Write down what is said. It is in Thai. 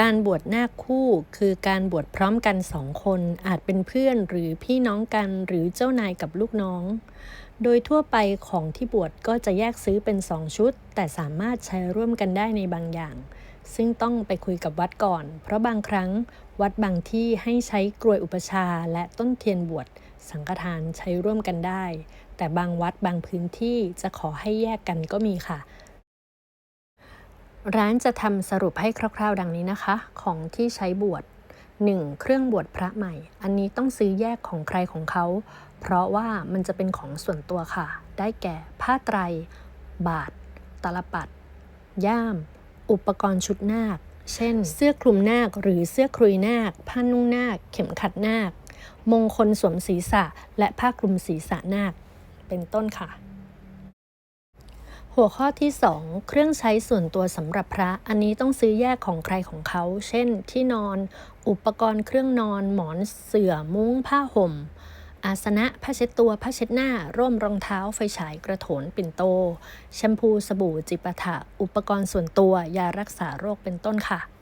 การบวชหน้าคู่คือการบวชพร้อมกันสองคนอาจเป็นเพื่อนหรือพี่น้องกันหรือเจ้านายกับลูกน้อง โดยทั่วไปของที่บวชก็จะแยกซื้อเป็นสองชุด แต่สามารถใช้ร่วมกันได้ในบางอย่าง ซึ่งต้องไปคุยกับวัดก่อน เพราะบางครั้งวัดบางที่ให้ใช้กรวยอุปชาและต้นเทียนบวชสังฆทานใช้ร่วมกันได้ แต่บางวัดบางพื้นที่จะขอให้แยกกันก็มีค่ะ ร้านจะทำสรุปให้คร่าว ๆ ดังนี้นะคะ ของที่ใช้บวช 1. เครื่องบวชพระใหม่ อันนี้ต้องซื้อแยกของใครของเขา เพราะว่ามันจะเป็นของส่วนตัวค่ะ ได้แก่ ผ้าไตร บาท ตลปัด ย่าม อุปกรณ์ชุดนาค เช่น เสื้อคลุมนาคหรือเสื้อคลุยนาค ผ้านุ่งนาค เข็มขัดนาค มงคลสวมศีรษะ และผ้าคลุมศีรษะนาค เป็นต้นค่ะ หัวข้อที่ 2 เครื่องใช้ส่วนตัวสำหรับพระ อันนี้ต้องซื้อแยกของใครของเขา เช่น ที่นอน อุปกรณ์เครื่องนอน หมอน เสื่อ มุ้ง ผ้าห่ม อาสนะ ผ้าเช็ดตัว ผ้าเช็ดหน้า ร่มรองเท้า ไฟฉาย กระโถน ปิ่นโต แชมพู สบู่ จิปาถะ อุปกรณ์ส่วนตัว ยารักษาโรค เป็นต้นค่ะ